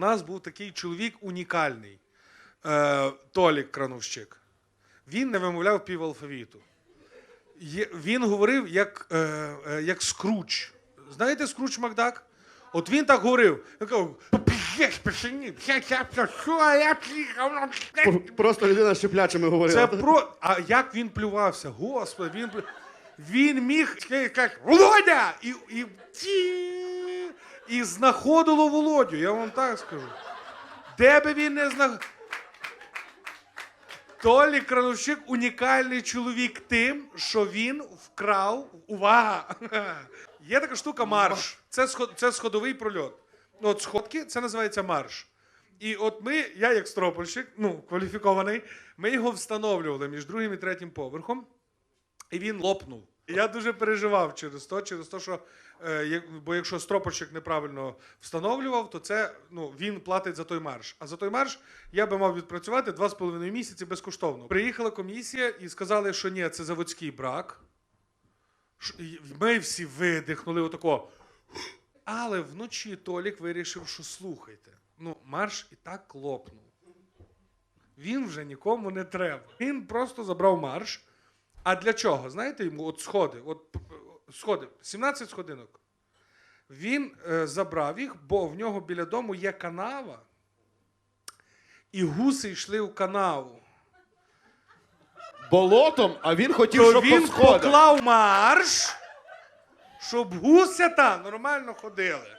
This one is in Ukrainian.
У нас був такий чоловік унікальний е, Толік Крановщик. Він не вимовляв півалфавіту. Він говорив як, е, е, як скруч. Знаєте скруч Макдак? От він так говорив. Він казав. Просто людина з шиплячими говорила. Це про. А як він плювався? Господи, він плю- він міг як Володя! І, і, і знаходило Володю, я вам так скажу. Де би він не знах... Толік Крановщик унікальний чоловік тим, що він вкрав. Увага! Є така штука марш. Це, сход, це сходовий прольот. От сходки це називається марш. І от ми, я як стропольщик, ну, кваліфікований, ми його встановлювали між другим і третім поверхом, і він лопнув. Я дуже переживав через то, через те, що е, бо якщо стропольщик неправильно встановлював, то це ну, він платить за той марш. А за той марш я би мав відпрацювати два з половиною місяці безкоштовно. Приїхала комісія і сказали, що ні, це заводський брак. І Ми всі видихнули отако. Але вночі Толік вирішив, що слухайте, ну, марш і так лопнув. Він вже нікому не треба. Він просто забрав марш. А для чого? Знаєте йому, от сходи, от сходи, 17 сходинок. Він е, забрав їх, бо в нього біля дому є канава, і гуси йшли в канаву. Болотом, а він хотів, То щоб він по сходах. поклав марш, щоб гусята нормально ходили.